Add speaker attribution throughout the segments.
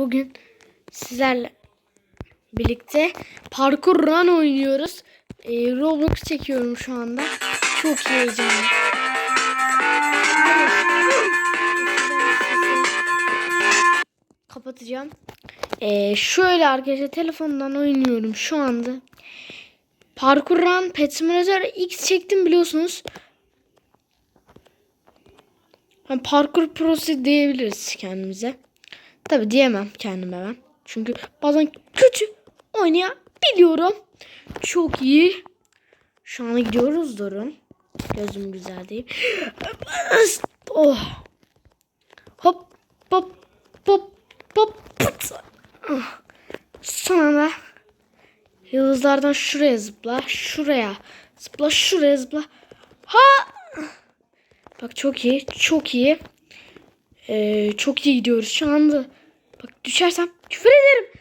Speaker 1: Bugün sizlerle birlikte parkur run oynuyoruz. Ee, Roblox çekiyorum şu anda. Çok heyecanlı. Kapatacağım. Ee, şöyle arkadaşlar telefondan oynuyorum şu anda. Parkur Run Pet Simulator X çektim biliyorsunuz. Yani parkur prosu diyebiliriz kendimize. Tabi diyemem kendime ben. Çünkü bazen kötü oynayabiliyorum. Çok iyi. Şu an gidiyoruz durun. Gözüm güzel değil. Oh. Hop hop hop hop. pıt. Ah. Sonra yıldızlardan şuraya zıpla. Şuraya zıpla. Şuraya zıpla. Ha! Bak çok iyi. Çok iyi. Ee, çok iyi gidiyoruz şu anda. Bak düşersem küfür ederim.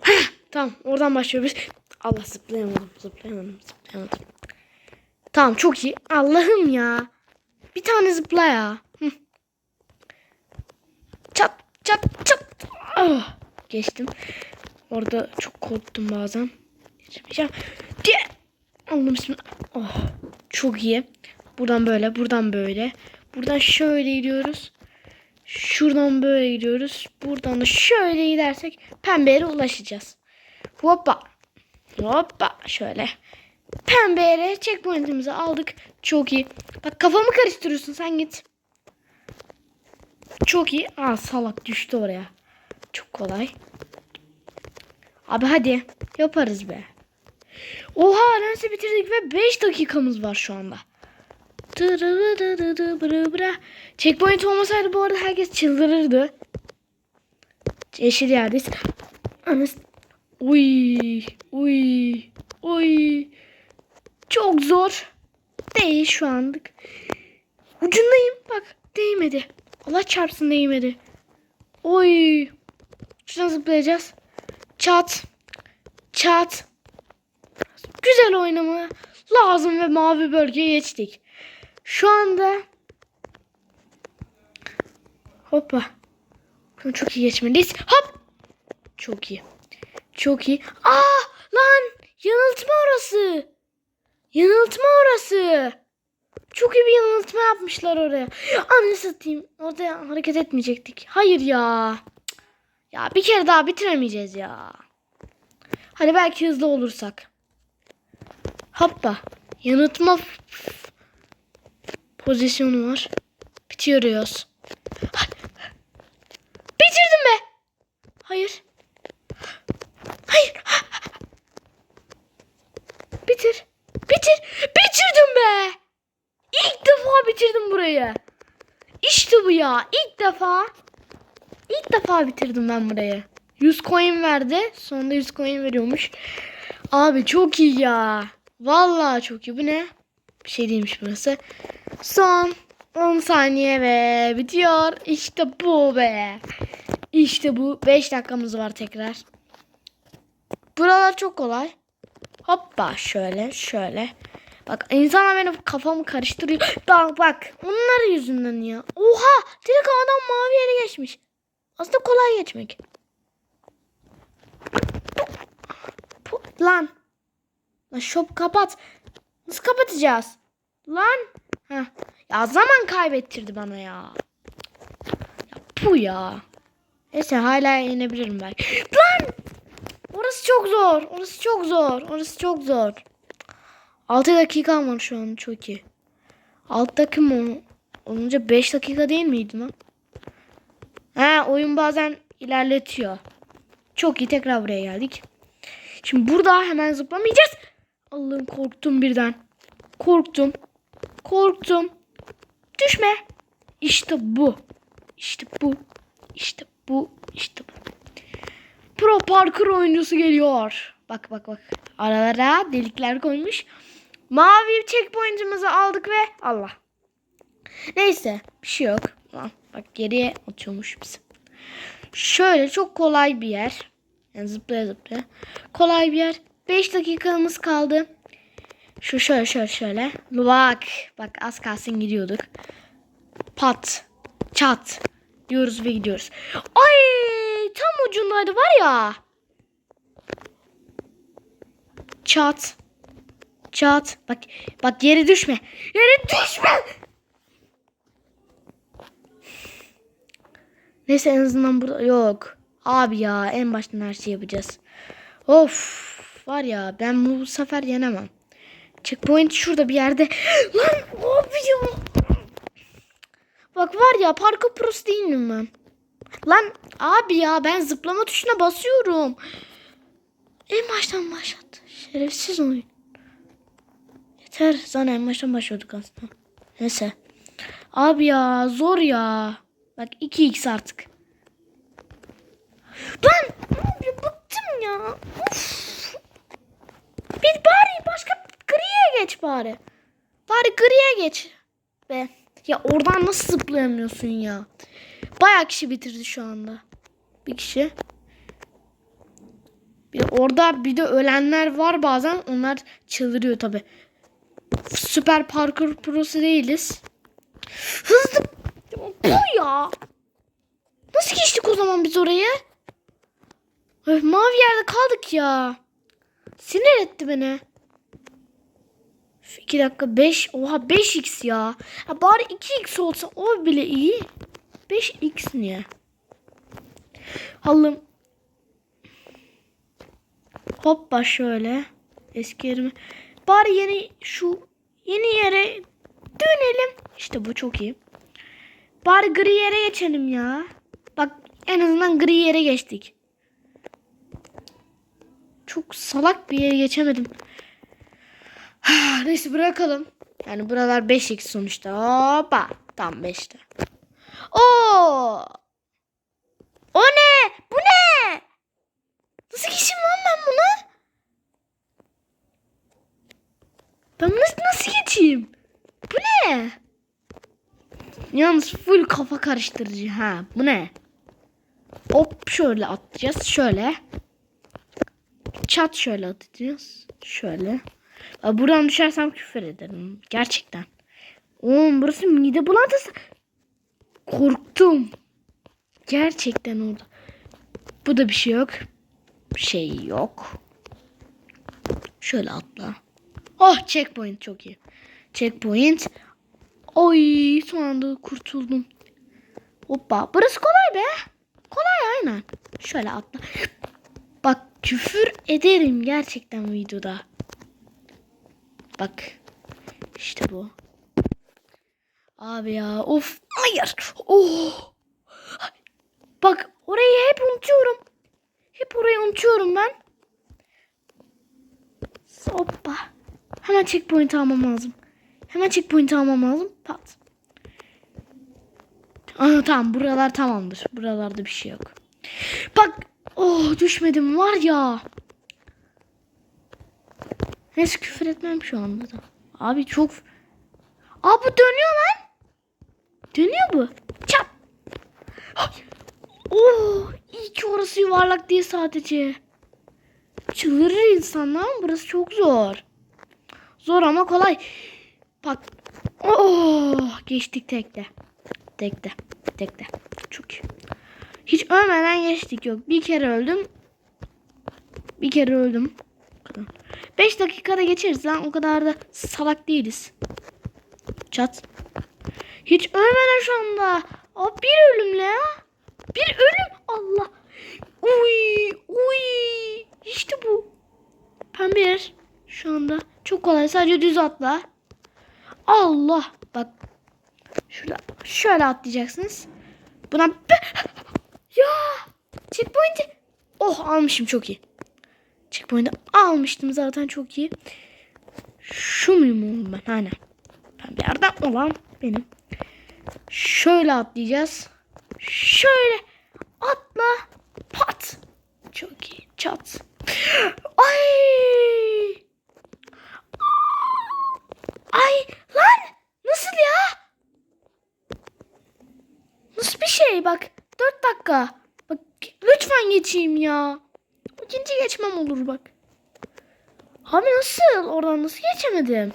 Speaker 1: Heh, tamam oradan başlıyoruz. Allah zıplayamadım zıplayamadım zıplayamadım. Tamam çok iyi. Allah'ım ya. Bir tane zıpla ya. Çat çat çat. Ah, geçtim. Orada çok korktum bazen. Geçmeyeceğim. Diye. Allah'ım. Oh, çok iyi. Buradan böyle buradan böyle. Buradan şöyle gidiyoruz. Şuradan böyle gidiyoruz. Buradan da şöyle gidersek pembe yere ulaşacağız. Hoppa. Hoppa. Şöyle. Pembe yere checkpoint'imizi aldık. Çok iyi. Bak kafamı karıştırıyorsun sen git. Çok iyi. Aa salak düştü oraya. Çok kolay. Abi hadi. Yaparız be. Oha neredeyse bitirdik ve 5 dakikamız var şu anda. Checkpoint olmasaydı bu arada herkes çıldırırdı. Yeşil yerdeyiz. Anas. Uy, uy, uy. Çok zor. Değil şu anlık. Ucundayım. Bak değmedi. Allah çarpsın değmedi. Oy. Şuna zıplayacağız. Çat. Çat. Güzel oynama lazım ve mavi bölgeye geçtik. Şu anda hoppa. Bunu çok iyi geçmeliyiz. Hop. Çok iyi. Çok iyi. Aa lan yanıltma orası. Yanıltma orası. Çok iyi bir yanıltma yapmışlar oraya. Anne satayım. Orada hareket etmeyecektik. Hayır ya. Ya bir kere daha bitiremeyeceğiz ya. Hadi belki hızlı olursak. Hoppa. Yanıltma pozisyonu var. Bitiriyoruz. Hadi. Bitirdim be. Hayır. Hayır. Bitir. Bitir. Bitirdim be. İlk defa bitirdim burayı. İşte bu ya. İlk defa. İlk defa bitirdim ben burayı. 100 coin verdi. Sonunda 100 coin veriyormuş. Abi çok iyi ya. Vallahi çok iyi. Bu ne? Bir şey değilmiş burası. Son 10 saniye ve bitiyor. İşte bu be. İşte bu. 5 dakikamız var tekrar. Buralar çok kolay. Hoppa şöyle şöyle. Bak insanlar benim kafamı karıştırıyor. Bak bak. Onlar yüzünden ya. Oha. Direkt adam mavi yere geçmiş. Aslında kolay geçmek. Lan. Lan shop kapat. Nasıl kapatacağız? Lan. Heh. Ya zaman kaybettirdi bana ya. Ya bu ya. Neyse hala inebilirim belki. Lan. Orası çok zor. Orası çok zor. Orası çok zor. 6 dakika var şu an çok iyi. 6 dakika mı? Olunca 5 dakika değil miydi lan? Ha oyun bazen ilerletiyor. Çok iyi tekrar buraya geldik. Şimdi burada hemen zıplamayacağız. Allah'ım korktum birden. Korktum. Korktum. Düşme. İşte bu. İşte bu. İşte bu. İşte bu. Pro parkur oyuncusu geliyor. Bak bak bak. Aralara delikler koymuş. Mavi checkpoint'imizi aldık ve Allah. Neyse bir şey yok. Lan, Bak geriye atıyormuş bizi. Şöyle çok kolay bir yer. Yani zıplaya zıplaya. Kolay bir yer. 5 dakikamız kaldı. Şu şöyle şöyle şöyle. Bak. Bak az kalsın gidiyorduk. Pat. Çat. diyoruz ve gidiyoruz. Ay tam ucundaydı var ya. Çat. Çat. Bak bak yere düşme. Yere düşme. Neyse en azından burada yok. Abi ya en baştan her şeyi yapacağız. Of var ya ben bu sefer yenemem. Checkpoint şurada bir yerde. Lan abi ya. Bak var ya parkur prosu değilim ben. Lan abi ya ben zıplama tuşuna basıyorum. En baştan başlattı. Şerefsiz oyun. Yeter. Zaten en baştan başladık aslında. Neyse. Abi ya zor ya. Bak 2x artık. Lan abi bıktım ya. Of. Bir bari başka geç bari. Bari griye geç. Be. Ya oradan nasıl zıplayamıyorsun ya? Bayağı kişi bitirdi şu anda. Bir kişi. Bir orada bir de ölenler var bazen. Onlar çıldırıyor tabi. Süper parkur prosu değiliz. Hızlı. Bu ya. Nasıl geçtik o zaman biz orayı? Öf, mavi yerde kaldık ya. Sinir etti beni. 2 dakika 5. Oha 5x ya. ya. Bari 2x olsa o bile iyi. 5x niye? Halım. Hoppa şöyle. Eski yerime. Bari yeni şu yeni yere dönelim. İşte bu çok iyi. Bari gri yere geçelim ya. Bak en azından gri yere geçtik. Çok salak bir yere geçemedim. Neyse bırakalım. Yani buralar 5x sonuçta. Hoppa. Tam 5'te. Oo! O ne? Bu ne? Nasıl geçeyim lan ben buna? Ben nasıl, nasıl geçeyim? Bu ne? Yalnız full kafa karıştırıcı ha. Bu ne? Hop şöyle atacağız. Şöyle. Çat şöyle atacağız. Şöyle. Buradan düşersem küfür ederim. Gerçekten. Oğlum burası mide bulantısı. Korktum. Gerçekten orada. Bu da bir şey yok. Bir şey yok. Şöyle atla. Oh checkpoint çok iyi. Checkpoint. Oy son anda kurtuldum. Hoppa. Burası kolay be. Kolay aynen. Şöyle atla. Bak küfür ederim gerçekten videoda. Bak. İşte bu. Abi ya of. Hayır. Oh. Bak orayı hep unutuyorum. Hep orayı unutuyorum ben. Hoppa. Hemen checkpoint almam lazım. Hemen checkpoint almam lazım. Pat. Aa, tamam buralar tamamdır. Buralarda bir şey yok. Bak. Oh düşmedim var ya. Neyse küfür etmem şu anda da. Abi çok... Aa bu dönüyor lan. Dönüyor bu. Çap. Oh iyi ki orası yuvarlak değil sadece. Çıldırır insan lan. Burası çok zor. Zor ama kolay. Bak. Oh geçtik tekte. Tekte. Tekte. Çok iyi. Hiç ölmeden geçtik yok. Bir kere öldüm. Bir kere öldüm. 5 dakikada geçeriz lan. O kadar da salak değiliz. Çat. Hiç ölmeden şu anda. Aa, bir ölümle ya. Bir ölüm. Allah. Uy, uy. İşte bu. Pembe yer şu anda. Çok kolay. Sadece düz atla. Allah. Bak. Şöyle, şöyle atlayacaksınız. Buna ya checkpoint'i oh almışım çok iyi. Checkpoint'i almıştım zaten çok iyi. Şu muyum oğlum ben? Aynen. Yerden olan benim. Şöyle atlayacağız. Şöyle atla. Pat. Çok iyi. Çat. Ay. Ay lan. Nasıl ya? Nasıl bir şey bak. 4 dakika. Bak lütfen geçeyim ya. İkinci geçmem olur bak. Abi nasıl? Oradan nasıl geçemedim?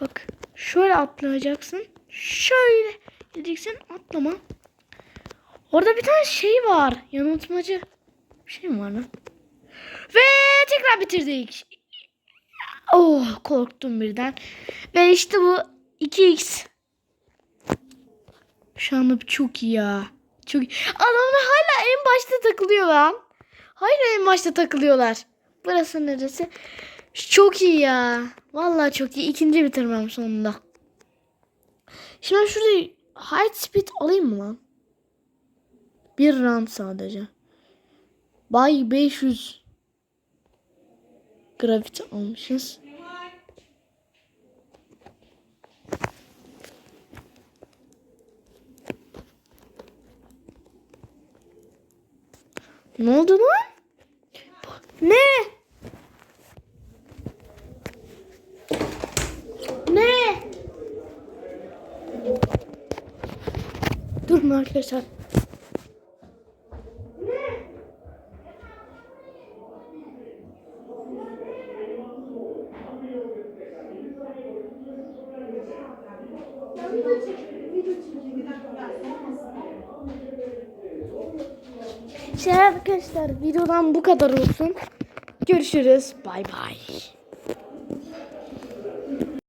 Speaker 1: Bak şöyle atlayacaksın. Şöyle gideceksin atlama. Orada bir tane şey var. Yanıltmacı. Bir şey mi var lan? Ve tekrar bitirdik. Oh korktum birden. Ve işte bu 2x. Şu anda çok iyi ya. Çok iyi. Adamlar hala en başta takılıyor lan. Hala en başta takılıyorlar. Burası neresi? Çok iyi ya. Vallahi çok iyi. İkinci bitirmem sonunda. Şimdi şurada high speed alayım mı lan? Bir round sadece. Bay 500 gravity almışız. Ne oldu lan? Ne? Ne? Durun arkadaşlar. Arkadaşlar videodan bu kadar olsun. Görüşürüz. Bay bay.